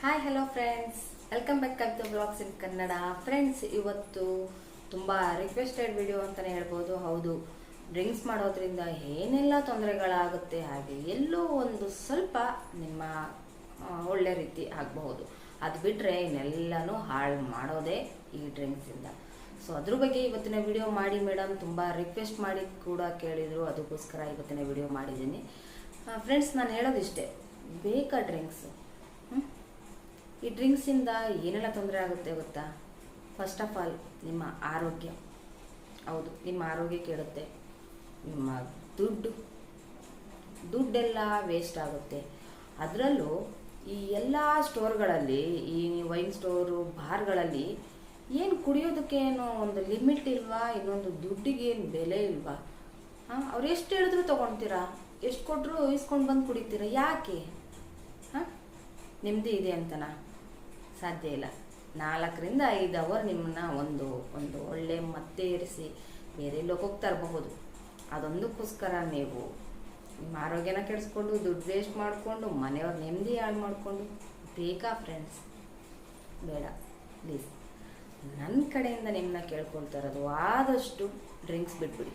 Hi hello friends welcome back to blogs in Kannada friends ಇವತ್ತು ತುಂಬ requested video ಅಂತಲೇ ಹೇಳ್ಬೋದು. ಹೌದು. ಡ್ರಿಂಕ್ಸ್ ಮಾಡೋದ್ರಿಂದ ಏನೆಲ್ಲ ತೊಂದರೆಗಳಾಗುತ್ತೆ ಹಾಗೆ ಎಲ್ಲೋ ಒಂದು ಸ್ವಲ್ಪ ನಿಮ್ಮ ಒಳ್ಳೆ ರೀತಿ ಆಗಬಹುದು. ಅದು ಬಿಟ್ಟರೆ ಇನ್ನೆಲ್ಲನೂ ಹಾಳು ಮಾಡೋದೇ ಈ ಡ್ರಿಂಕ್ಸಿಂದ ಸೊ ಅದ್ರ ಬಗ್ಗೆ ಇವತ್ತಿನ ವಿಡಿಯೋ ಮಾಡಿ ಮೇಡಮ್ ತುಂಬ ರಿಕ್ವೆಸ್ಟ್ ಮಾಡಿ ಕೂಡ ಕೇಳಿದರು. ಅದಕ್ಕೋಸ್ಕರ ಇವತ್ತಿನ ವಿಡಿಯೋ ಮಾಡಿದ್ದೀನಿ. ಫ್ರೆಂಡ್ಸ್ ನಾನು ಹೇಳೋದಿಷ್ಟೇ. ಬೇಕಾ ಡ್ರಿಂಕ್ಸು ಈ ಡ್ರಿಂಕ್ಸಿಂದ ಏನೆಲ್ಲ ತೊಂದರೆ ಆಗುತ್ತೆ ಗೊತ್ತಾ? ಫಸ್ಟ್ ಆಫ್ ಆಲ್ ನಿಮ್ಮ ಆರೋಗ್ಯ. ಹೌದು, ನಿಮ್ಮ ಆರೋಗ್ಯ ಕೆಡುತ್ತೆ. ನಿಮ್ಮ ದುಡ್ಡು. ದುಡ್ಡೆಲ್ಲ ವೇಸ್ಟ್ ಆಗುತ್ತೆ. ಅದರಲ್ಲೂ ಈ ಎಲ್ಲ ಸ್ಟೋರ್ಗಳಲ್ಲಿ ಈ ವೈನ್ ಸ್ಟೋರು ಬಾರ್ಗಳಲ್ಲಿ ಏನು ಕುಡಿಯೋದಕ್ಕೆ ಏನೋ ಒಂದು ಲಿಮಿಟ್ ಇಲ್ವಾ? ಇನ್ನೊಂದು ದುಡ್ಡಿಗೆ ಏನು ಬೆಲೆ ಇಲ್ವಾ? ಹಾಂ, ಅವ್ರು ಎಷ್ಟು ಹೇಳಿದ್ರು ತೊಗೊಳ್ತೀರಾ? ಎಷ್ಟು ಕೊಟ್ಟರು ಇಸ್ಕೊಂಡು ಬಂದು ಕುಡಿತೀರಾ? ಯಾಕೆ? ಹಾಂ? ನೆಮ್ಮದಿ ಇದೆ ಅಂತನಾ? ಸಾಧ್ಯ ಇಲ್ಲ. ನಾಲ್ಕರಿಂದ ಐದು ಅವರ್ ನಿಮ್ಮನ್ನ ಒಂದು ಒಂದು ಒಳ್ಳೆ ಮತ್ತೆ ಇರಿಸಿ ಬೇರೆ ಲೋಕಕ್ಕೆ ತರಬಹುದು. ಅದೊಂದಕ್ಕೋಸ್ಕರ ನೀವು ನಿಮ್ಮ ಆರೋಗ್ಯನ ಕೆಡಿಸ್ಕೊಂಡು, ದುಡ್ಡು ವೇಸ್ಟ್ ಮಾಡಿಕೊಂಡು, ಮನೆಯವ್ರ ನೆಮ್ಮದಿ ಹಾಳು ಮಾಡಿಕೊಂಡು, ಬೇಕಾ ಫ್ರೆಂಡ್ಸ್ ಬೇಡ ಪ್ಲೀಸ್ ನನ್ನ ಕಡೆಯಿಂದ ನಿಮ್ಮನ್ನ ಕೇಳ್ಕೊಳ್ತಾ ಇರೋದು ಆದಷ್ಟು ಡ್ರಿಂಕ್ಸ್ ಬಿಟ್ಬಿಡಿ.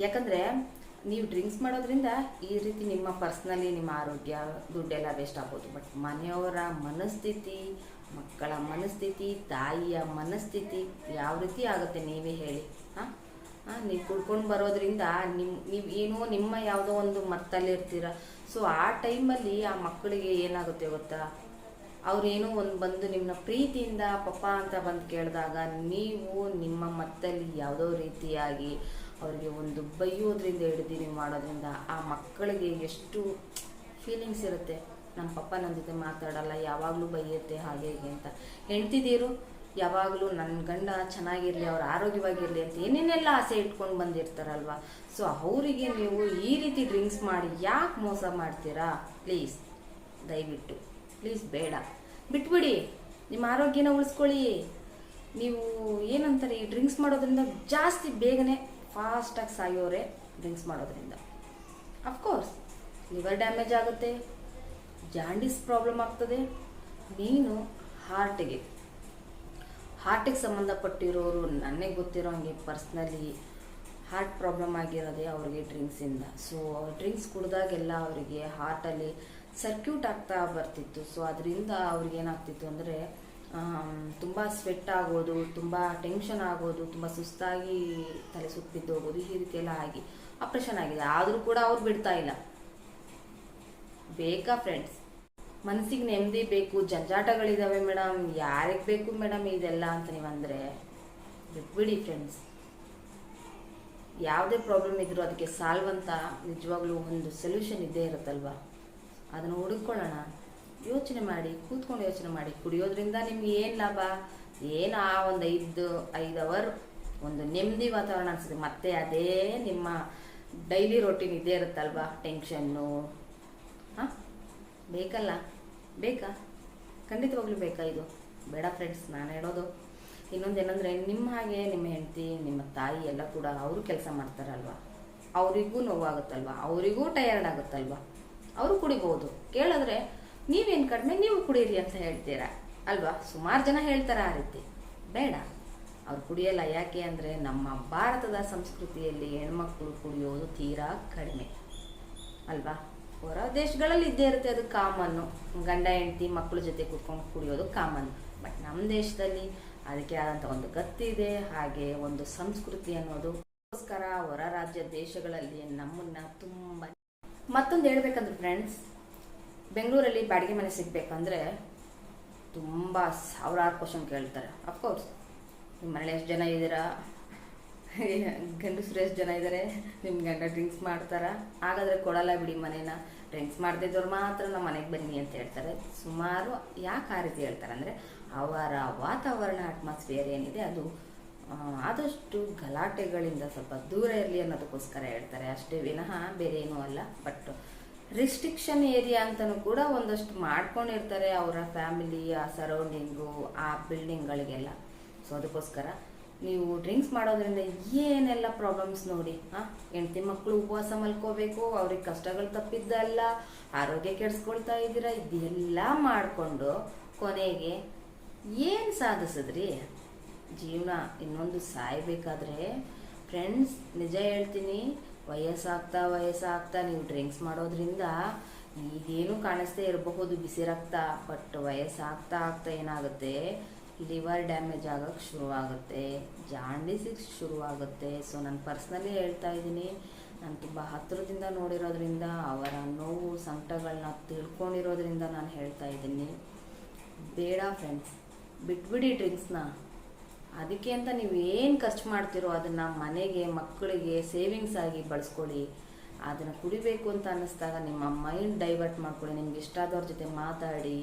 ಯಾಕಂದರೆ ನೀವು ಡ್ರಿಂಕ್ಸ್ ಮಾಡೋದ್ರಿಂದ ಈ ರೀತಿ ನಿಮ್ಮ ಪರ್ಸ್ನಲಿ ನಿಮ್ಮ ಆರೋಗ್ಯ, ದುಡ್ಡೆಲ್ಲ ವೇಸ್ಟ್ ಆಗ್ಬೋದು. ಬಟ್ ಮನೆಯವರ ಮನಸ್ಥಿತಿ, ಮಕ್ಕಳ ಮನಸ್ಥಿತಿ, ತಾಯಿಯ ಮನಸ್ಥಿತಿ ಯಾವ ರೀತಿ ಆಗುತ್ತೆ ನೀವೇ ಹೇಳಿ. ಹಾಂ? ಹಾಂ? ನೀವು ಕುಡ್ಕೊಂಡು ಬರೋದ್ರಿಂದ ನಿಮ್ಮ ನೀವು ಏನೋ ನಿಮ್ಮ ಯಾವುದೋ ಒಂದು ಮತ್ತಲ್ಲಿ ಇರ್ತೀರ. ಸೊ ಆ ಟೈಮಲ್ಲಿ ಆ ಮಕ್ಕಳಿಗೆ ಏನಾಗುತ್ತೆ ಗೊತ್ತಾ? ಅವ್ರೇನೋ ಒಂದು ಬಂದು ನಿಮ್ಮನ್ನ ಪ್ರೀತಿಯಿಂದ ಪಪ್ಪ ಅಂತ ಬಂದು ಕೇಳಿದಾಗ ನೀವು ನಿಮ್ಮ ಮತ್ತಲ್ಲಿ ಯಾವುದೋ ರೀತಿಯಾಗಿ ಅವರಿಗೆ ಒಂದು ಬೈಯೋದ್ರಿಂದ ಹಿಡಿದೀನಿ ಮಾಡೋದ್ರಿಂದ ಆ ಮಕ್ಕಳಿಗೆ ಎಷ್ಟು ಫೀಲಿಂಗ್ಸ್ ಇರುತ್ತೆ. ನಮ್ಮ ಪಪ್ಪ ನನ್ನ ಜೊತೆ ಮಾತಾಡಲ್ಲ, ಯಾವಾಗಲೂ ಬೈಯುತ್ತೆ, ಹಾಗೆ ಹೀಗೆ ಅಂತ. ಹೆಂಡ್ತಿದ್ದೀರು ಯಾವಾಗಲೂ ನನ್ನ ಗಂಡ ಚೆನ್ನಾಗಿರಲಿ, ಅವ್ರ ಆರೋಗ್ಯವಾಗಿರಲಿ ಅಂತ ಏನೇನೆಲ್ಲ ಆಸೆ ಇಟ್ಕೊಂಡು ಬಂದಿರ್ತಾರಲ್ವ? ಸೊ ಅವರಿಗೆ ನೀವು ಈ ರೀತಿ ಡ್ರಿಂಕ್ಸ್ ಮಾಡಿ ಯಾಕೆ ಮೋಸ ಮಾಡ್ತೀರಾ? ಪ್ಲೀಸ್ ದಯವಿಟ್ಟು. ಪ್ಲೀಸ್ ಬೇಡ. ಬಿಟ್ಬಿಡಿ. ನಿಮ್ಮ ಆರೋಗ್ಯನ ಉಳಿಸ್ಕೊಳ್ಳಿ. ನೀವು ಏನಂತಾರೆ, ಈ ಡ್ರಿಂಕ್ಸ್ ಮಾಡೋದ್ರಿಂದ ಜಾಸ್ತಿ ಬೇಗನೆ ಫಾಸ್ಟಾಗಿ ಸಾಯೋರೆ ಡ್ರಿಂಕ್ಸ್ ಮಾಡೋದ್ರಿಂದ. ಅಫ್ಕೋರ್ಸ್ ಲಿವರ್ ಡ್ಯಾಮೇಜ್ ಆಗುತ್ತೆ ಜಾಂಡಿಸ್ ಪ್ರಾಬ್ಲಮ್ ಆಗ್ತದೆ, ನೀನು ಹಾರ್ಟಿಗೆ ಹಾರ್ಟಿಗೆ ಸಂಬಂಧಪಟ್ಟಿರೋರು ನನಗೆ ಗೊತ್ತಿರೋ ಹಂಗೆ ಪರ್ಸ್ನಲಿ ಹಾರ್ಟ್ ಪ್ರಾಬ್ಲಮ್ ಆಗಿರೋದೆ ಅವ್ರಿಗೆ ಡ್ರಿಂಕ್ಸಿಂದ ಸೊ ಡ್ರಿಂಕ್ಸ್ ಕುಡ್ದಾಗೆಲ್ಲ ಅವರಿಗೆ ಹಾರ್ಟಲ್ಲಿ ಸರ್ಕ್ಯೂಟ್ ಆಗ್ತಾ ಬರ್ತಿತ್ತು. ಸೊ ಅದರಿಂದ ಅವ್ರಿಗೆ ಏನಾಗ್ತಿತ್ತು ಅಂದರೆ ತುಂಬ ಸ್ವೆಟ್ ಆಗೋದು, ತುಂಬ ಟೆನ್ಷನ್ ಆಗೋದು, ತುಂಬ ಸುಸ್ತಾಗಿ ತಲೆ ಸುತ್ತಿದ್ದು ಬಿದ್ದೋಗೋದು ಈ ರೀತಿ ಎಲ್ಲ ಆಗಿ ಆಪ್ರೇಷನ್ ಆಗಿದೆ. ಆದರೂ ಕೂಡ ಅವ್ರು ಬಿಡ್ತಾ ಇಲ್ಲ. ಬೇಕಾ ಫ್ರೆಂಡ್ಸ್ ಮನಸ್ಸಿಗೆ ನೆಮ್ಮದಿ ಬೇಕು ಜಂಜಾಟಗಳಿದ್ದಾವೆ ಮೇಡಮ್ ಯಾರಿಗೆ ಬೇಕು ಮೇಡಮ್ ಇದೆಲ್ಲ ಅಂತ ನೀವು ಅಂದರೆ? ಬಿಟ್ಬಿಡಿ ಫ್ರೆಂಡ್ಸ್ ಯಾವುದೇ ಪ್ರಾಬ್ಲಮ್ ಇದ್ದರೂ ಅದಕ್ಕೆ ಸಾಲ್ವ್ ಅಂತ ನಿಜವಾಗ್ಲೂ ಒಂದು ಸೊಲ್ಯೂಷನ್ ಇದ್ದೇ ಇರುತ್ತಲ್ವಾ? ಅದನ್ನು ಹುಡುಕೊಳ್ಳೋಣ ಯೋಚನೆ ಮಾಡಿ, ಕೂತ್ಕೊಂಡು ಯೋಚನೆ ಮಾಡಿ. ಕುಡಿಯೋದ್ರಿಂದ ನಿಮ್ಗೆ ಏನು ಲಾಭ? ಏನು ಆ ಒಂದು ಐದು ಐದು ಅವರ್ ಒಂದು ನೆಮ್ಮದಿ ವಾತಾವರಣ ಅನಿಸುತ್ತೆ. ಮತ್ತೆ ಅದೇ ನಿಮ್ಮ ಡೈಲಿ ರೊಟೀನ್ ಇದೇ ಇರುತ್ತಲ್ವಾ? ಟೆನ್ಷನ್ನು ಹಾಂ? ಬೇಕಲ್ಲ? ಬೇಕಾ? ಖಂಡಿತವಾಗ್ಲೂ ಬೇಕಾ ಇದು? ಬೇಡ ಫ್ರೆಂಡ್ಸ್ ನಾನು ಹೇಳೋದು. ಇನ್ನೊಂದೇನೆಂದರೆ ನಿಮ್ಮ ಹಾಗೆ ನಿಮ್ಮ ಹೆಂಡತಿ, ನಿಮ್ಮ ತಾಯಿ ಎಲ್ಲ ಕೂಡ ಅವರು ಕೆಲಸ ಮಾಡ್ತಾರಲ್ವ? ಅವರಿಗೂ ನೋವಾಗುತ್ತಲ್ವ? ಅವರಿಗೂ ಟಯರ್ಡ್ ಆಗುತ್ತಲ್ವ? ಅವರು ಕುಡಿಬೋದು. ಕೇಳಿದ್ರೆ ನೀವೇನು ಕಡಿಮೆ? ನೀವು ಕುಡಿಯಿರಿ ಅಂತ ಹೇಳ್ತೀರಾ. ಅಲ್ವಾ? ಸುಮಾರು ಜನ ಹೇಳ್ತಾರೆ ಆ ರೀತಿ. ಬೇಡ. ಅವ್ರು ಕುಡಿಯಲ್ಲ ಯಾಕೆ ಅಂದರೆ ನಮ್ಮ ಭಾರತದ ಸಂಸ್ಕೃತಿಯಲ್ಲಿ ಹೆಣ್ಮಕ್ಳು ಕುಡಿಯೋದು ತೀರಾ ಕಡಿಮೆ. ಅಲ್ವಾ? ಹೊರ ದೇಶಗಳಲ್ಲಿ ಇದ್ದೇ ಇರುತ್ತೆ ಅದು ಕಾಮನ್ನು. ಗಂಡ, ಹೆಂಡತಿ ಮಕ್ಕಳ ಜೊತೆ ಕುತ್ಕೊಂಡು ಕುಡಿಯೋದು ಕಾಮನ್ ಬಟ್ ನಮ್ಮ ದೇಶದಲ್ಲಿ ಅದಕ್ಕೆ ಆದಂಥ ಒಂದು ಗತ್ತಿದೆ. ಹಾಗೆ ಒಂದು ಸಂಸ್ಕೃತಿ ಅನ್ನೋದು ಹೊರ ರಾಜ್ಯ ದೇಶಗಳಲ್ಲಿ ನಮ್ಮನ್ನ ತುಂಬ ಮತ್ತೊಂದು ಹೇಳ್ಬೇಕಂದ್ರೆ ಫ್ರೆಂಡ್ಸ್ ಬೆಂಗಳೂರಲ್ಲಿ ಬಾಡಿಗೆ ಮನೆ ಸಿಗಬೇಕಂದ್ರೆ ತುಂಬ ಸಾವಿರಾರು ಕ್ವಶನ್ ಕೇಳ್ತಾರೆ. ಅಫ್ಕೋರ್ಸ್ ನಿಮ್ಮ ಮನೇಲಿ ಎಷ್ಟು ಜನ ಇದ್ದೀರಾ? ಗಂಡಸರು ಎಷ್ಟು ಜನ ಇದ್ದಾರೆ ನಿಮ್ಮ ಗಂಡ ಡ್ರಿಂಕ್ಸ್ ಮಾಡ್ತಾರಾ? ಹಾಗಾದರೆ ಕೊಡಲ್ಲ ಬಿಡಿ ಮನೇನ. ಡ್ರಿಂಕ್ಸ್ ಮಾಡದಿದ್ದವ್ರು ಮಾತ್ರ ನಮ್ಮ ಮನೆಗೆ ಬನ್ನಿ ಅಂತ ಹೇಳ್ತಾರೆ. ಸುಮಾರು ಯಾಕೆ ಆ ರೀತಿ ಹೇಳ್ತಾರೆ ಅಂದರೆ ಅವರ ವಾತಾವರಣ ಅಟ್ಮಾಸ್ಫಿಯರ್ ಏನಿದೆ ಅದು ಆದಷ್ಟು ಗಲಾಟೆಗಳಿಂದ ಸ್ವಲ್ಪ ದೂರ ಇರಲಿ ಅನ್ನೋದಕ್ಕೋಸ್ಕರ ಹೇಳ್ತಾರೆ. ಅಷ್ಟೇ ವಿನಃ ಬೇರೆ ಏನೂ ಅಲ್ಲ ಬಟ್ ರಿಸ್ಟ್ರಿಕ್ಷನ್ ಏರಿಯಾ ಅಂತಲೂ ಕೂಡ ಒಂದಷ್ಟು ಮಾಡ್ಕೊಂಡಿರ್ತಾರೆ ಅವರ ಫ್ಯಾಮಿಲಿ ಆ ಸರೌಂಡಿಂಗು ಆ ಬಿಲ್ಡಿಂಗ್ಗಳಿಗೆಲ್ಲ ಸೊ ಅದಕ್ಕೋಸ್ಕರ ನೀವು ಡ್ರಿಂಕ್ಸ್ ಮಾಡೋದ್ರಿಂದ ಏನೆಲ್ಲ ಪ್ರಾಬ್ಲಮ್ಸ್ ನೋಡಿ, ಹಾಂ? ಹೆಂಡತಿ ಮಕ್ಕಳು ಉಪವಾಸ ಮಲ್ಕೋಬೇಕು, ಅವ್ರಿಗೆ ಕಷ್ಟಗಳು ತಪ್ಪಿದ್ದಲ್ಲ, ಆರೋಗ್ಯ ಕೆಡಿಸ್ಕೊಳ್ತಾ ಇದ್ದೀರಾ, ಇದೆಲ್ಲ ಮಾಡಿಕೊಂಡು ಕೊನೆಗೆ ಏನು ಸಾಧಿಸಿದ್ರಿ? ಜೀವನ ಇನ್ನೊಂದು ಸಾಯಬೇಕಾದ್ರೆ ಫ್ರೆಂಡ್ಸ್ ನಿಜ ಹೇಳ್ತೀನಿ ವಯಸ್ಸಾಗ್ತಾ ವಯಸ್ಸಾಗ್ತಾ ನೀವು ಡ್ರಿಂಕ್ಸ್ ಮಾಡೋದ್ರಿಂದ ಈಗೇನು ಕಾಣಿಸ್ತೇ ಇರಬಹುದು ಬಿಸಿ ರಕ್ತ, ಬಟ್ ವಯಸ್ಸಾಗ್ತಾ ಆಗ್ತಾ ಏನಾಗುತ್ತೆ? ಲಿವರ್ ಡ್ಯಾಮೇಜ್ ಆಗೋಕ್ಕೆ ಶುರುವಾಗುತ್ತೆ. ಜಾಂಡೀಸಿಗೆ ಶುರುವಾಗುತ್ತೆ. ಸೊ ನಾನು ಪರ್ಸ್ನಲಿ ಹೇಳ್ತಾ ಇದ್ದೀನಿ, ನಾನು ತುಂಬ ಹತ್ತಿರದಿಂದ ನೋಡಿರೋದ್ರಿಂದ, ಅವರ ನೋವು ಸಂಕಟಗಳನ್ನ ತಿಳ್ಕೊಂಡಿರೋದ್ರಿಂದ ನಾನು ಹೇಳ್ತಾ ಇದ್ದೀನಿ. ಬೇಡ ಫ್ರೆಂಡ್ಸ್ ಬಿಟ್ಬಿಡಿ ಡ್ರಿಂಕ್ಸ್ನ. ಅದಕ್ಕೆ ಅಂತ ನೀವು ಏನು ಖರ್ಚು ಮಾಡ್ತೀರೋ ಅದನ್ನು ಮನೆಗೆ, ಮಕ್ಕಳಿಗೆ ಸೇವಿಂಗ್ಸ್ ಆಗಿ ಬಳಸ್ಕೊಳ್ಳಿ. ಅದನ್ನು ಕುಡಿಬೇಕು ಅಂತ ಅನ್ನಿಸ್ದಾಗ ನಿಮ್ಮ ಮೈಂಡ್ ಡೈವರ್ಟ್ ಮಾಡ್ಕೊಳ್ಳಿ. ನಿಮ್ಗೆ ಇಷ್ಟ ಆದವ್ರ ಜೊತೆ ಮಾತಾಡಿ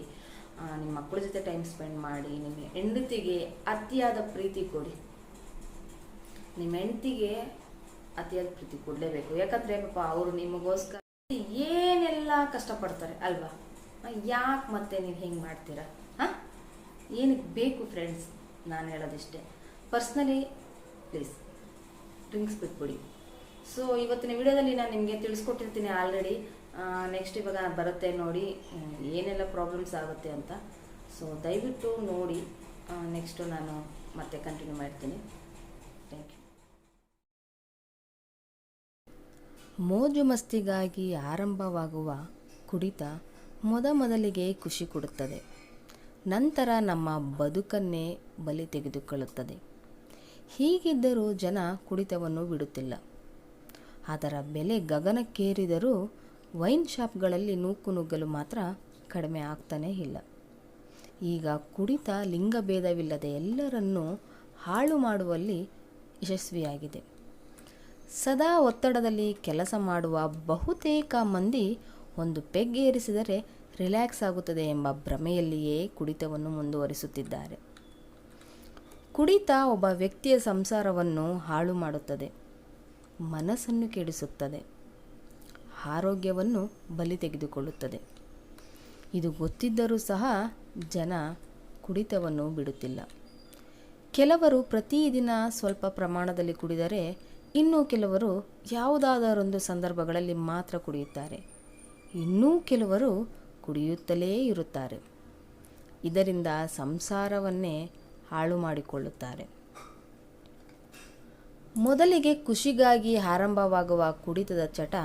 ನಿಮ್ಮ ಮಕ್ಕಳ ಜೊತೆ ಟೈಮ್ ಸ್ಪೆಂಡ್ ಮಾಡಿ, ನಿಮ್ಮ ಹೆಂಡತಿಗೆ ಅತಿಯಾದ ಪ್ರೀತಿ ಕೊಡಿ. ನಿಮ್ಮ ಹೆಂಡತಿಗೆ ಅತಿಯಾದ ಪ್ರೀತಿ ಕೊಡಲೇಬೇಕು. ಯಾಕಂದರೆ ಪಾಪ ಅವರು ನಿಮಗೋಸ್ಕರ ಏನೆಲ್ಲ ಕಷ್ಟಪಡ್ತಾರೆ ಅಲ್ವಾ? ಯಾಕೆ ಮತ್ತೆ ನೀವು ಹಿಂಗೆ ಮಾಡ್ತೀರಾ? ಹಾಂ? ಏನಕ್ಕೆ ಬೇಕು ಫ್ರೆಂಡ್ಸ್ ನಾನು ಹೇಳೋದಿಷ್ಟೇ. ಪರ್ಸ್ನಲಿ ಪ್ಲೀಸ್ ಡ್ರಿಂಕ್ಸ್ ಬಿಟ್ಬಿಡಿ. ಸೊ ಇವತ್ತಿನ ವಿಡಿಯೋದಲ್ಲಿ ನಾನು ನಿಮಗೆ ತಿಳಿಸ್ಕೊಟ್ಟಿರ್ತೀನಿ ಆಲ್ರೆಡಿ ನೆಕ್ಸ್ಟ್ ಇವಾಗ ಬರುತ್ತೆ ನೋಡಿ, ಏನೆಲ್ಲ ಪ್ರಾಬ್ಲಮ್ಸ್ ಆಗುತ್ತೆ ಅಂತ. ಸೊ ದಯವಿಟ್ಟು ನೋಡಿ ನೆಕ್ಸ್ಟು ನಾನು ಮತ್ತೆ ಕಂಟಿನ್ಯೂ ಮಾಡ್ತೀನಿ. ಥ್ಯಾಂಕ್ ಯು ಮೋಜು ಮಸ್ತಿಗಾಗಿ ಆರಂಭವಾಗುವ ಕುಡಿತ ಮೊದಮೊದಲಿಗೆ ಖುಷಿ ಕೊಡುತ್ತದೆ. ನಂತರ ನಮ್ಮ ಬದುಕನ್ನೇ ಬಲಿ ತೆಗೆದುಕೊಳ್ಳುತ್ತದೆ. ಹೀಗಿದ್ದರೂ ಜನ ಕುಡಿತವನ್ನು ಬಿಡುತ್ತಿಲ್ಲ. ಅದರ ಬೆಲೆ ಗಗನಕ್ಕೇರಿದರೂ ವೈನ್ ಶಾಪ್ಗಳಲ್ಲಿ ನೂಕು ನುಗ್ಗಲು ಮಾತ್ರ ಕಡಿಮೆ ಆಗ್ತಾನೇ ಇಲ್ಲ. ಈಗ ಕುಡಿತ ಲಿಂಗಭೇದವಿಲ್ಲದೆ ಎಲ್ಲರನ್ನೂ ಹಾಳು ಮಾಡುವಲ್ಲಿ ಯಶಸ್ವಿಯಾಗಿದೆ. ಸದಾ ಒತ್ತಡದಲ್ಲಿ ಕೆಲಸ ಮಾಡುವ ಬಹುತೇಕ ಮಂದಿ ಒಂದು ಪೆಗ್ ಏರಿಸಿದರೆ ರಿಲ್ಯಾಕ್ಸ್ ಆಗುತ್ತದೆ ಎಂಬ ಭ್ರಮೆಯಲ್ಲಿಯೇ ಕುಡಿತವನ್ನು ಮುಂದುವರಿಸುತ್ತಿದ್ದಾರೆ. ಕುಡಿತ ಒಬ್ಬ ವ್ಯಕ್ತಿಯ ಸಂಸಾರವನ್ನು ಹಾಳು ಮಾಡುತ್ತದೆ, ಮನಸ್ಸನ್ನು ಕೆಡಿಸುತ್ತದೆ, ಆರೋಗ್ಯವನ್ನು ಬಲಿ ತೆಗೆದುಕೊಳ್ಳುತ್ತದೆ. ಇದು ಗೊತ್ತಿದ್ದರೂ ಸಹ ಜನ ಕುಡಿತವನ್ನು ಬಿಡುತ್ತಿಲ್ಲ. ಕೆಲವರು ಪ್ರತಿದಿನ ಸ್ವಲ್ಪ ಪ್ರಮಾಣದಲ್ಲಿ ಕುಡಿದರೆ ಇನ್ನು ಕೆಲವರು ಯಾವುದಾದರೊಂದು ಸಂದರ್ಭಗಳಲ್ಲಿ ಮಾತ್ರ ಕುಡಿಯುತ್ತಾರೆ. ಇನ್ನೂ ಕೆಲವರು ಕುಡಿಯುತ್ತಲೇ ಇರುತ್ತಾರೆ. ಇದರಿಂದ ಸಂಸಾರವನ್ನೇ ಹಾಳು ಮಾಡಿಕೊಳ್ಳುತ್ತಾರೆ. ಮೊದಲಿಗೆ ಖುಷಿಗಾಗಿ ಆರಂಭವಾಗುವ ಕುಡಿತದ ಚಟ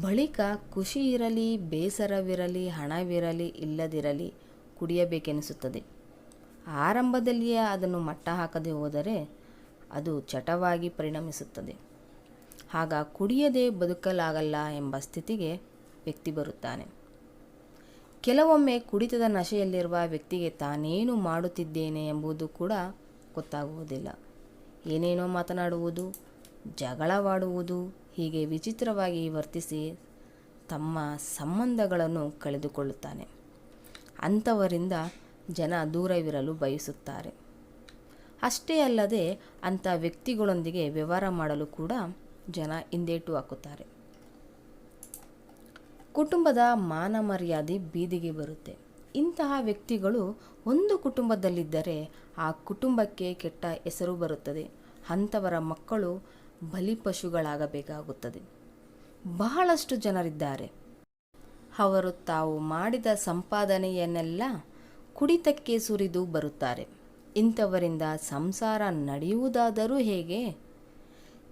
ಬಳಿಕ ಖುಷಿ ಇರಲಿ, ಬೇಸರವಿರಲಿ, ಹಣವಿರಲಿ, ಇಲ್ಲದಿರಲಿ ಕುಡಿಯಬೇಕೆನಿಸುತ್ತದೆ. ಆರಂಭದಲ್ಲಿಯೇ ಅದನ್ನು ಮಟ್ಟ ಹಾಕದೆ ಹೋದರೆ ಅದು ಚಟವಾಗಿ ಪರಿಣಮಿಸುತ್ತದೆ. ಆಗ ಕುಡಿಯದೆ ಬದುಕಲಾಗಲ್ಲ ಎಂಬ ಸ್ಥಿತಿಗೆ ವ್ಯಕ್ತಿ ಬರುತ್ತಾನೆ. ಕೆಲವೊಮ್ಮೆ ಕುಡಿತದ ನಶೆಯಲ್ಲಿರುವ ವ್ಯಕ್ತಿಗೆ ತಾನೇನು ಮಾಡುತ್ತಿದ್ದೇನೆ ಎಂಬುದು ಕೂಡ ಗೊತ್ತಾಗುವುದಿಲ್ಲ. ಏನೇನೋ ಮಾತನಾಡುವುದು, ಜಗಳವಾಡುವುದು ಹೀಗೆ ವಿಚಿತ್ರವಾಗಿ ವರ್ತಿಸಿ ತಮ್ಮ ಸಂಬಂಧಗಳನ್ನು ಕಳೆದುಕೊಳ್ಳುತ್ತಾನೆ. ಅಂಥವರಿಂದ ಜನ ದೂರವಿರಲು ಬಯಸುತ್ತಾರೆ. ಅಷ್ಟೇ ಅಲ್ಲದೆ ಅಂಥ ವ್ಯಕ್ತಿಗಳೊಂದಿಗೆ ವ್ಯವಹಾರ ಮಾಡಲು ಕೂಡ ಜನ ಹಿಂದೇಟು ಹಾಕುತ್ತಾರೆ. ಕುಟುಂಬದ ಮಾನ ಮರ್ಯಾದೆ ಬೀದಿಗೆ ಬರುತ್ತೆ. ಇಂತಹ ವ್ಯಕ್ತಿಗಳು ಒಂದು ಕುಟುಂಬದಲ್ಲಿದ್ದರೆ ಆ ಕುಟುಂಬಕ್ಕೆ ಕೆಟ್ಟ ಹೆಸರು ಬರುತ್ತದೆ. ಅಂಥವರ ಮಕ್ಕಳು ಬಲಿಪಶುಗಳಾಗಬೇಕಾಗುತ್ತದೆ. ಬಹಳಷ್ಟು ಜನರಿದ್ದಾರೆ. ಅವರು ತಾವು ಮಾಡಿದ ಸಂಪಾದನೆಯನ್ನೆಲ್ಲ ಕುಡಿತಕ್ಕೆ ಸುರಿದು ಬರುತ್ತಾರೆ. ಇಂಥವರಿಂದ ಸಂಸಾರ ನಡೆಯುವುದಾದರೂ ಹೇಗೆ?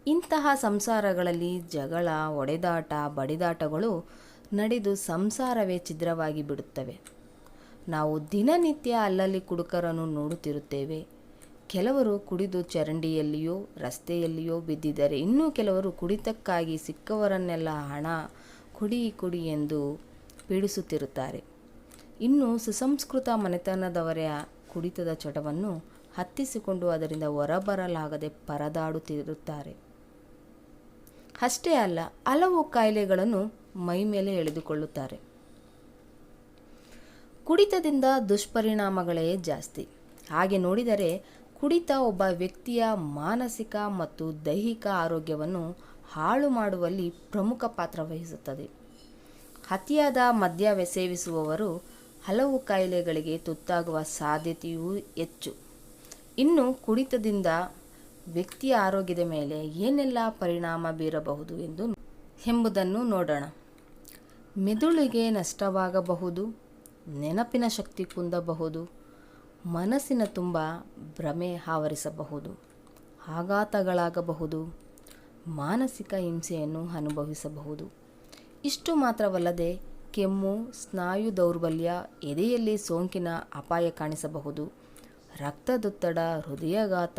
ಇಂತಹ ಸಂಸಾರಗಳಲ್ಲಿ ಜಗಳ, ಒಡೆದಾಟ, ಬಡಿದಾಟಗಳು ನಡೆದು ಸಂಸಾರವೇ ಛಿದ್ರವಾಗಿ ಬಿಡುತ್ತವೆ. ನಾವು ದಿನನಿತ್ಯ ಅಲ್ಲಲ್ಲಿ ಕುಡುಕರನ್ನು ನೋಡುತ್ತಿರುತ್ತೇವೆ. ಕೆಲವರು ಕುಡಿದು ಚರಂಡಿಯಲ್ಲಿಯೋ, ರಸ್ತೆಯಲ್ಲಿಯೋ ಬಿದ್ದಿದ್ದರೆ ಇನ್ನೂ ಕೆಲವರು ಕುಡಿತಕ್ಕಾಗಿ ಸಿಕ್ಕವರನ್ನೆಲ್ಲ ಹಣ ಕುಡಿ ಕುಡಿ ಎಂದು ಪೀಡಿಸುತ್ತಿರುತ್ತಾರೆ. ಇನ್ನು ಸುಸಂಸ್ಕೃತ ಮನೆತನದವರ ಕುಡಿತದ ಚಟವನ್ನು ಹತ್ತಿಸಿಕೊಂಡು ಅದರಿಂದ ಹೊರಬರಲಾಗದೆ ಪರದಾಡುತ್ತಿರುತ್ತಾರೆ. ಅಷ್ಟೇ ಅಲ್ಲ, ಹಲವು ಕಾಯಿಲೆಗಳನ್ನು ಮೈ ಮೇಲೆ ಎಳೆದುಕೊಳ್ಳುತ್ತಾರೆ. ಕುಡಿತದಿಂದ ದುಷ್ಪರಿಣಾಮಗಳೇ ಜಾಸ್ತಿ. ಹಾಗೆ ನೋಡಿದರೆ ಕುಡಿತ ಒಬ್ಬ ವ್ಯಕ್ತಿಯ ಮಾನಸಿಕ ಮತ್ತು ದೈಹಿಕ ಆರೋಗ್ಯವನ್ನು ಹಾಳು ಮಾಡುವಲ್ಲಿ ಪ್ರಮುಖ ಪಾತ್ರ ವಹಿಸುತ್ತದೆ. ಅತಿಯಾದ ಮದ್ಯ ಸೇವಿಸುವವರು ಹಲವು ಕಾಯಿಲೆಗಳಿಗೆ ತುತ್ತಾಗುವ ಸಾಧ್ಯತೆಯೂ ಹೆಚ್ಚು. ಇನ್ನು ಕುಡಿತದಿಂದ ವ್ಯಕ್ತಿಯ ಆರೋಗ್ಯದ ಮೇಲೆ ಏನೆಲ್ಲ ಪರಿಣಾಮ ಬೀರಬಹುದು ಎಂದು ಎಂಬುದನ್ನು ನೋಡೋಣ. ಮೆದುಳಿಗೆ ನಷ್ಟವಾಗಬಹುದು, ನೆನಪಿನ ಶಕ್ತಿ ಕುಂದಬಹುದು, ಮನಸ್ಸಿನ ತುಂಬ ಭ್ರಮೆ ಆವರಿಸಬಹುದು, ಆಘಾತಗಳಾಗಬಹುದು, ಮಾನಸಿಕ ಹಿಂಸೆಯನ್ನು ಅನುಭವಿಸಬಹುದು. ಇಷ್ಟು ಮಾತ್ರವಲ್ಲದೆ ಕೆಮ್ಮು, ಸ್ನಾಯು ದೌರ್ಬಲ್ಯ, ಎದೆಯಲ್ಲಿ ಸೋಂಕಿನ ಅಪಾಯ ಕಾಣಿಸಬಹುದು, ರಕ್ತದೊತ್ತಡ, ಹೃದಯಾಘಾತ,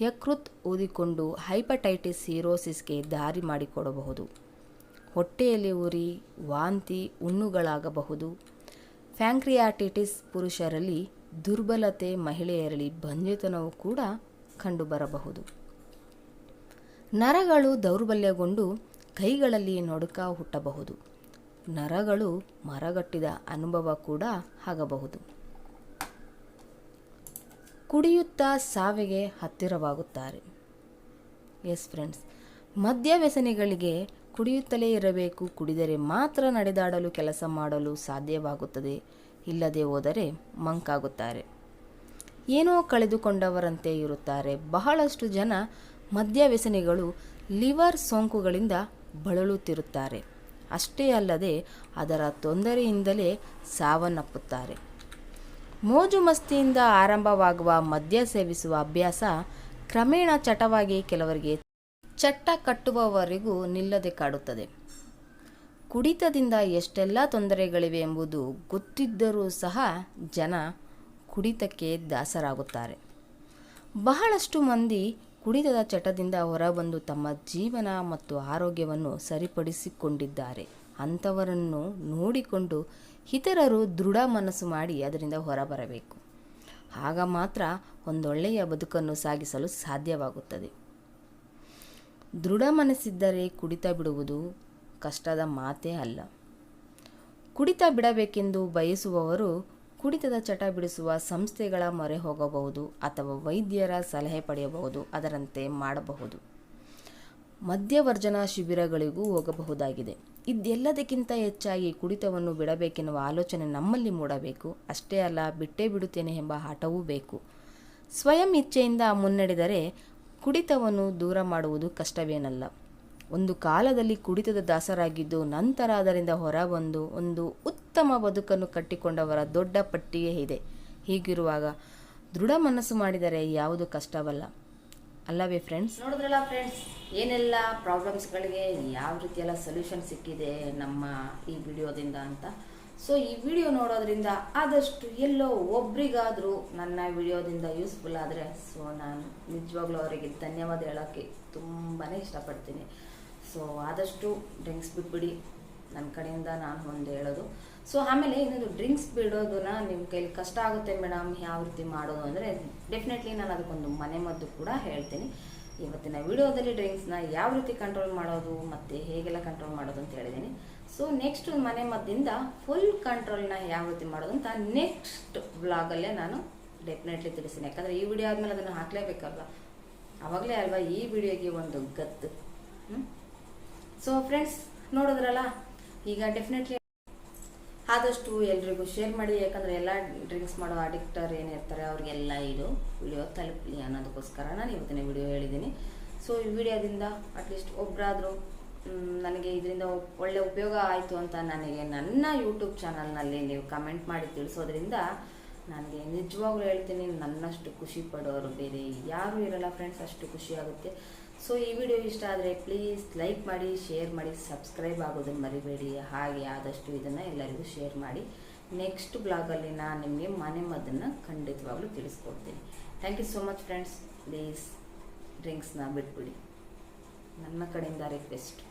ಯಕೃತ್ ಊದಿಕೊಂಡು ಹೈಪಟೈಟಿಸ್, ಸಿರೋಸಿಸ್ಗೆ ದಾರಿ ಮಾಡಿಕೊಡಬಹುದು. ಹೊಟ್ಟೆಯಲ್ಲಿ ಉರಿ, ವಾಂತಿ ಹುಣ್ಣುಗಳಾಗಬಹುದು ಫ್ಯಾಂಕ್ರಿಯಾಟಿಟಿಸ್ ಪುರುಷರಲ್ಲಿ ದುರ್ಬಲತೆ, ಮಹಿಳೆಯರಲ್ಲಿ ಬಂಜೆತನವು ಕೂಡ ಕಂಡುಬರಬಹುದು. ನರಗಳು ದೌರ್ಬಲ್ಯಗೊಂಡು ಕೈಗಳಲ್ಲಿ ನೊಡುಕ ಹುಟ್ಟಬಹುದು. ನರಗಳು ಮರಗಟ್ಟಿದ ಅನುಭವ ಕೂಡ ಆಗಬಹುದು. ಕುಡಿಯುತ್ತಾ ಸಾವಿಗೆ ಹತ್ತಿರವಾಗುತ್ತಾರೆ. ಎಸ್ ಫ್ರೆಂಡ್ಸ್ ಮದ್ಯ ವ್ಯಸನಿಗಳಿಗೆ ಕುಡಿಯುತ್ತಲೇ ಇರಬೇಕು. ಕುಡಿದರೆ ಮಾತ್ರ ನಡೆದಾಡಲು ಕೆಲಸ ಮಾಡಲು ಸಾಧ್ಯವಾಗುತ್ತದೆ. ಇಲ್ಲದೆ ಹೋದರೆ ಮಂಕಾಗುತ್ತಾರೆ. ಏನೋ ಕಳೆದುಕೊಂಡವರಂತೆ ಇರುತ್ತಾರೆ. ಬಹಳಷ್ಟು ಜನ ಮದ್ಯ ವ್ಯಸನಿಗಳು ಲಿವರ್ ಸೋಂಕುಗಳಿಂದ ಬಳಲುತ್ತಿರುತ್ತಾರೆ. ಅಷ್ಟೇ ಅಲ್ಲದೆ ಅದರ ತೊಂದರೆಯಿಂದಲೇ ಸಾವನ್ನಪ್ಪುತ್ತಾರೆ. ಮೋಜು ಮಸ್ತಿಯಿಂದ ಆರಂಭವಾಗುವ ಮದ್ಯ ಸೇವಿಸುವ ಅಭ್ಯಾಸ ಕ್ರಮೇಣ ಚಟವಾಗಿ ಕೆಲವರಿಗೆ ಚಟ್ಟ ಕಟ್ಟುವವರೆಗೂ ನಿಲ್ಲದೆ ಕಾಡುತ್ತದೆ. ಕುಡಿತದಿಂದ ಎಷ್ಟೆಲ್ಲ ತೊಂದರೆಗಳಿವೆ ಎಂಬುದು ಗೊತ್ತಿದ್ದರೂ ಸಹ ಜನ ಕುಡಿತಕ್ಕೆ ದಾಸರಾಗುತ್ತಾರೆ. ಬಹಳಷ್ಟು ಮಂದಿ ಕುಡಿತದ ಚಟದಿಂದ ಹೊರಬಂದು ತಮ್ಮ ಜೀವನ ಮತ್ತು ಆರೋಗ್ಯವನ್ನು ಸರಿಪಡಿಸಿಕೊಂಡಿದ್ದಾರೆ. ಅಂಥವರನ್ನು ನೋಡಿಕೊಂಡು ಇತರರು ದೃಢ ಮನಸ್ಸು ಮಾಡಿ ಅದರಿಂದ ಹೊರಬರಬೇಕು. ಆಗ ಮಾತ್ರ ಒಂದೊಳ್ಳೆಯ ಬದುಕನ್ನು ಸಾಗಿಸಲು ಸಾಧ್ಯವಾಗುತ್ತದೆ. ದೃಢ ಮನಸ್ಸಿದ್ದರೆ ಕುಡಿತ ಬಿಡುವುದು ಕಷ್ಟದ ಮಾತೇ ಅಲ್ಲ. ಕುಡಿತ ಬಿಡಬೇಕೆಂದು ಬಯಸುವವರು ಕುಡಿತದ ಚಟ ಬಿಡಿಸುವ ಸಂಸ್ಥೆಗಳ ಮೊರೆ ಹೋಗಬಹುದು ಅಥವಾ ವೈದ್ಯರ ಸಲಹೆ ಪಡೆಯಬಹುದು, ಅದರಂತೆ ಮಾಡಬಹುದು. ಮದ್ಯವರ್ಜನ ಶಿಬಿರಗಳಿಗೂ ಹೋಗಬಹುದಾಗಿದೆ. ಇದೆಲ್ಲದಕ್ಕಿಂತ ಹೆಚ್ಚಾಗಿ ಕುಡಿತವನ್ನು ಬಿಡಬೇಕೆನ್ನುವ ಆಲೋಚನೆ ನಮ್ಮಲ್ಲಿ ಮೂಡಬೇಕು. ಅಷ್ಟೇ ಅಲ್ಲ, ಬಿಟ್ಟೇ ಬಿಡುತ್ತೇನೆ ಎಂಬ ಹಠವೂ ಬೇಕು. ಸ್ವಯಂ ಇಚ್ಛೆಯಿಂದ ಮುನ್ನಡೆದರೆ ಕುಡಿತವನ್ನು ದೂರ ಮಾಡುವುದು ಕಷ್ಟವೇನಲ್ಲ. ಒಂದು ಕಾಲದಲ್ಲಿ ಕುಡಿತದ ದಾಸರಾಗಿದ್ದು ನಂತರ ಅದರಿಂದ ಹೊರಬಂದು ಒಂದು ಉತ್ತಮ ಬದುಕನ್ನು ಕಟ್ಟಿಕೊಂಡವರ ದೊಡ್ಡ ಪಟ್ಟಿಯೇ ಇದೆ. ಹೀಗಿರುವಾಗ ದೃಢ ಮನಸ್ಸು ಮಾಡಿದರೆ ಯಾವುದು ಕಷ್ಟವಲ್ಲ. ಅಲ್ಲವೇ ಫ್ರೆಂಡ್ಸ್ ನೋಡಿದ್ರಲ್ಲ ಫ್ರೆಂಡ್ಸ್ ಏನೆಲ್ಲ ಪ್ರಾಬ್ಲಮ್ಸ್ಗಳಿಗೆ ಯಾವ ರೀತಿಯೆಲ್ಲ ಸೊಲ್ಯೂಷನ್ ಸಿಕ್ಕಿದೆ ನಮ್ಮ ಈ ವಿಡಿಯೋದಿಂದ ಅಂತ? ಸೊ ಈ ವಿಡಿಯೋ ನೋಡೋದ್ರಿಂದ ಆದಷ್ಟು ಎಲ್ಲೋ ಒಬ್ರಿಗಾದರೂ ನನ್ನ ವಿಡಿಯೋದಿಂದ ಯೂಸ್ಫುಲ್ ಆದರೆ ಸೊ ನಾನು ನಿಜವಾಗ್ಲೂ ಅವರಿಗೆ ಧನ್ಯವಾದ ಹೇಳೋಕ್ಕೆ ತುಂಬಾ ಇಷ್ಟಪಡ್ತೀನಿ. ಸೊ ಆದಷ್ಟು ಡ್ರಿಂಕ್ಸ್ ಬಿಟ್ಬಿಡಿ. ನನ್ನ ಕಡೆಯಿಂದ ನಾನು ಒಂದು ಹೇಳೋದು. ಸೊ ಆಮೇಲೆ ಇನ್ನೊಂದು ಡ್ರಿಂಕ್ಸ್ ಬಿಡೋದನ್ನ ನಿಮ್ಮ ಕೈಲಿ ಕಷ್ಟ ಆಗುತ್ತೆ ಮೇಡಮ್ ಯಾವ ರೀತಿ ಮಾಡೋದು ಅಂದರೆ ಡೆಫಿನೆಟ್ಲಿ ನಾನು ಅದಕ್ಕೊಂದು ಮನೆ ಮದ್ದು ಕೂಡ ಹೇಳ್ತೀನಿ. ಇವತ್ತಿನ ವಿಡಿಯೋದಲ್ಲಿ ಡ್ರಿಂಕ್ಸ್ನ ಯಾವ ರೀತಿ ಕಂಟ್ರೋಲ್ ಮಾಡೋದು, ಮತ್ತು ಹೇಗೆಲ್ಲ ಕಂಟ್ರೋಲ್ ಮಾಡೋದು ಅಂತ ಹೇಳಿದ್ದೀನಿ ಸೊ ನೆಕ್ಸ್ಟ್ ಮನೆ ಮದ್ದಿಂದ ಫುಲ್ ಕಂಟ್ರೋಲ್ನ ಯಾವ ರೀತಿ ಮಾಡೋದು ಅಂತ ನೆಕ್ಸ್ಟ್ ಬ್ಲಾಗಲ್ಲೇ ನಾನು ಡೆಫಿನೆಟ್ಲಿ ತಿಳಿಸ್ತೀನಿ. ಯಾಕಂದರೆ ಈ ವಿಡಿಯೋ ಆದಮೇಲೆ ಅದನ್ನು ಹಾಕಲೇಬೇಕಲ್ವ? ಆವಾಗಲೇ ಅಲ್ವಾ ಈ ವಿಡಿಯೋಗೆ ಒಂದು ಗತ್ತು. ಸೊ ಫ್ರೆಂಡ್ಸ್ ನೋಡಿದ್ರಲ್ಲ? ಈಗ ಡೆಫಿನೆಟ್ಲಿ ಆದಷ್ಟು ಎಲ್ರಿಗೂ ಶೇರ್ ಮಾಡಿ. ಯಾಕಂದರೆ ಎಲ್ಲ ಡ್ರಿಂಕ್ಸ್ ಮಾಡೋ ಅಡಿಕ್ಟರ್ ಏನಿರ್ತಾರೆ ಅವ್ರಿಗೆಲ್ಲ ಇದು ವಿಡಿಯೋ ತಲುಪಲಿ ಅನ್ನೋದಕ್ಕೋಸ್ಕರ ನಾನು ಇವತ್ತಿನ ವಿಡಿಯೋ ಹೇಳಿದ್ದೀನಿ. ಸೊ ಈ ವಿಡಿಯೋದಿಂದ ಅಟ್ಲೀಸ್ಟ್ ಒಬ್ಬರಾದರೂ ನನಗೆ ಇದರಿಂದ ಒಳ್ಳೆ ಉಪಯೋಗ ಆಯಿತು ಅಂತ ನನಗೆ ನನ್ನ ಯೂಟ್ಯೂಬ್ ಚಾನಲ್ನಲ್ಲಿ ನೀವು ಕಮೆಂಟ್ ಮಾಡಿ ತಿಳಿಸೋದ್ರಿಂದ ನನಗೆ ನಿಜವಾಗ್ಲೂ ಹೇಳ್ತೀನಿ, ನನ್ನಷ್ಟು ಖುಷಿ ಪಡೋರು ಬೇರೆ ಯಾರೂ ಇರಲ್ಲ ಫ್ರೆಂಡ್ಸ್ ಅಷ್ಟು ಖುಷಿ ಆಗುತ್ತೆ. ಸೊ ಈ ವಿಡಿಯೋ ಇಷ್ಟ ಆದರೆ ಪ್ಲೀಸ್ ಲೈಕ್ ಮಾಡಿ ಶೇರ್ ಮಾಡಿ ಸಬ್ಸ್ಕ್ರೈಬ್ ಆಗೋದನ್ನು ಮರಿಬೇಡಿ. ಹಾಗೆ ಆದಷ್ಟು ಇದನ್ನು ಎಲ್ಲರಿಗೂ ಶೇರ್ ಮಾಡಿ. ನೆಕ್ಸ್ಟ್ ಬ್ಲಾಗಲ್ಲಿ ನಾನು ನಿಮಗೆ ಮನೆ ಮದ್ದನ್ನು ಖಂಡಿತವಾಗ್ಲೂ ತಿಳಿಸ್ಕೊಡ್ತೀನಿ. Thank you so much friends please ಡ್ರಿಂಕ್ಸ್ನ ಬಿಟ್ಬಿಡಿ. ನನ್ನ ಕಡೆಯಿಂದ ರಿಕ್ವೆಸ್ಟ್